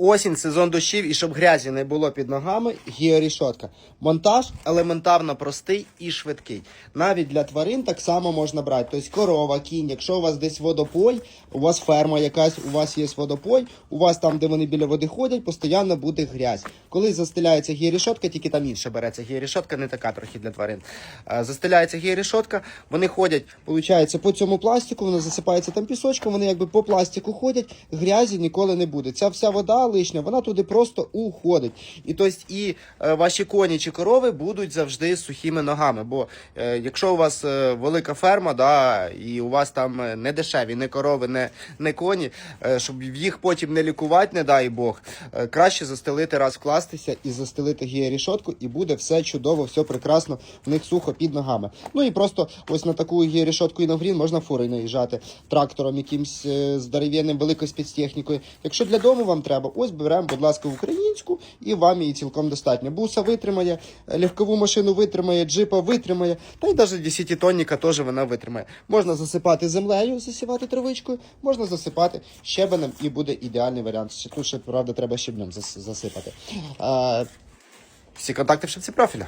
Осінь, сезон дощів і щоб грязі не було під ногами, георішотка. Монтаж елементарно простий і швидкий. Навіть для тварин так само можна брати. Тобто корова, кінь, якщо у вас десь водопой, у вас ферма якась, у вас є водопой, у вас там, де вони біля води ходять, постійно буде грязь. Коли застеляється георішотка, тільки там інше береться георішотка, не така трохи для тварин. Застеляється георішотка, вони ходять, виходить, по цьому пластику, воно засипається там пісочком, вони якби по пластику ходять, грязі ніколи не буде. Ця вся вода лишня, вона туди просто уходить. І тобто і е, ваші коні чи корови будуть завжди з сухими ногами. Бо е, якщо у вас е, велика ферма, да, і у вас там не дешеві, не корови, не, не коні, щоб їх потім не лікувати, не дай Бог, краще застелити раз вкластися і застелити георішотку, і буде все чудово, все прекрасно, в них сухо під ногами. Ну і просто ось на таку георішотку і на грін можна фури наїжджати трактором, якимсь е, здоров'яним, великою спецтехнікою. Якщо для дому вам треба, ось беремо, будь ласка, українську, і вам її цілком достатньо. Буса витримає, легкову машину витримає, джипа витримає, та й навіть 10-тонніка теж вона витримає. Можна засипати землею, засівати травичкою, можна засипати щебенем і буде ідеальний варіант. Ще Тут ще, правда, треба щебнем засипати. А, всі контакти в шапці профіля.